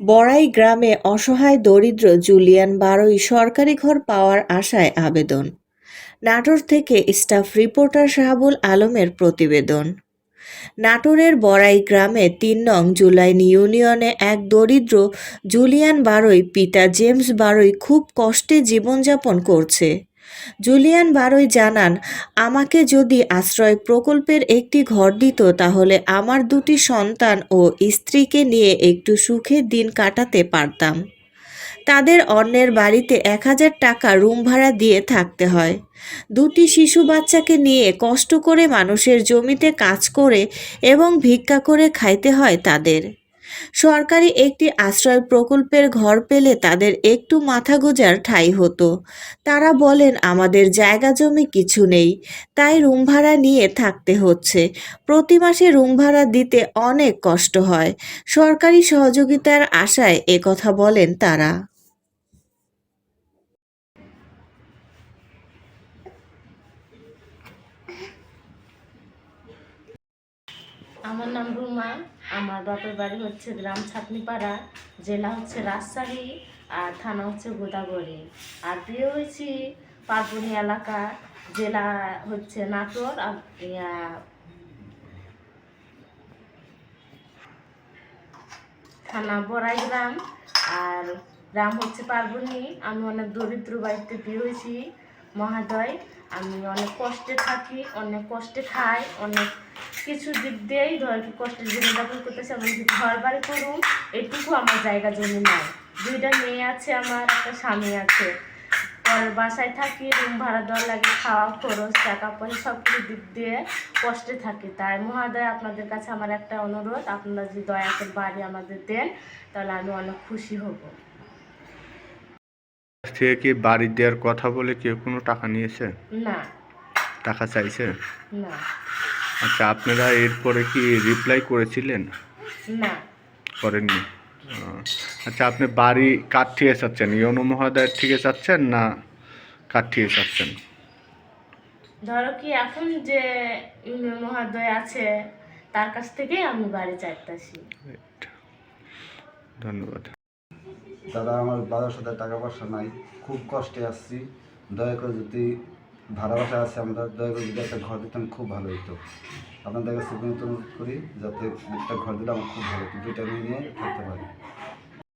বড়াই গ্রামে অসহায় দরিদ্র জুলিয়ান বারোই সরকারি ঘর পাওয়ার আশায় আবেদন। নাটোর থেকে স্টাফ রিপোর্টার শাহাবুল আলমের প্রতিবেদন। নাটোরের বড়াই গ্রামে তিন নং জুলাইন ইউনিয়নে এক দরিদ্র জুলিয়ান বারোই পিতা জেমস বারোই খুব কষ্টে জীবনযাপন করছে। জুলিয়ান বারোই জানান, আমাকে যদি আশ্রয় প্রকল্পের একটি ঘর দিত, তাহলে আমার দুটি সন্তান ও স্ত্রীকে নিয়ে একটু সুখের দিন কাটাতে পারতাম। তাদের অন্যের বাড়িতে এক হাজার টাকা রুম ভাড়া দিয়ে থাকতে হয়। দুটি শিশু বাচ্চাকে নিয়ে কষ্ট করে মানুষের জমিতে কাজ করে এবং ভিক্ষা করে খাইতে হয় তাদের। সরকারি একটি আশ্রয় প্রকল্পের ঘর পেলে তাদের একটু মাথা গোজার ঠাই হতো। তারা বলেন, আমাদের জায়গা জমি কিছু নেই, তাই রুম ভাড়া নিয়ে থাকতে হচ্ছে। প্রতি মাসে রুম ভাড়া দিতে অনেক কষ্ট হয়। সরকারি সহযোগিতার আশায় কথা বলেন তারা। আমার নাম রুমা, আমার বাপের বাড়ি হচ্ছে গ্রাম ছাতনিপাড়া, জেলা হচ্ছে রাজশাহী, আর থানা হচ্ছে গোদাবরী। আর বিয়ে হয়েছি পার্বণী এলাকা, জেলা হচ্ছে নাটোর, আর থানা বড়াই গ্রাম আর গ্রাম হচ্ছে পার্বণী। আমি অনেক দরিদ্র বাড়িতে বিয়ে হয়েছি মহাদয় আমি অনেক কষ্টে থাকি, অনেক কষ্টে খাই, অনেক কিছু দিক দিয়েই ধর কি কষ্টের জীবনযাপন করতেছে যদি ঘর বাড়ি করুন এটুকু আমার জায়গা জমি নাই। দুইটা মেয়ে আছে আমার একটা স্বামী আছে। পরের বাসায় থাকি রুম ভাড়া দেওয়া লাগে খাওয়া খরচ টাকা পয়সা সব কিছু দিক দিয়ে কষ্টে থাকি। তাই মহাদয় আপনাদের কাছে আমার একটা অনুরোধ আপনারা যদি দয়া করে বাড়ি আমাদের দেন তাহলে আমি অনেক খুশি হব। থেকে কি বাড়ি দেওয়ার কথা বলে কেউ কোনো টাকা নিয়েছে? না। টাকা চাইছে? না। আচ্ছা আপনারা এরপরে কি রিপ্লাই করেছিলেন? না। করেননি। আচ্ছা আপনি বাড়ি কার থেকে চাচ্ছেন ইয়নো মহোদয়ের থেকে চাচ্ছেন না কার থেকে চাচ্ছেন ধরো কি এখন যে ইউনিয়ন মহাদয় আছে তার কাছ থেকে আমি বাড়ি চাইতেছি। ধন্যবাদ। দাদা আমার বারোশো টাকা পয়সা নাই। খুব কষ্টে আসছি। দয়া করে যদি ভাড়া বাসা আছে, আমরা দয়া যদি একটা ঘর দিতাম, খুব ভালো হতো আপনাদের কাছে বিনোদন করি, যাতে একটা ঘর দিলে আমার খুব ভালো হতো দুইটা নিয়ে থাকতে পারি।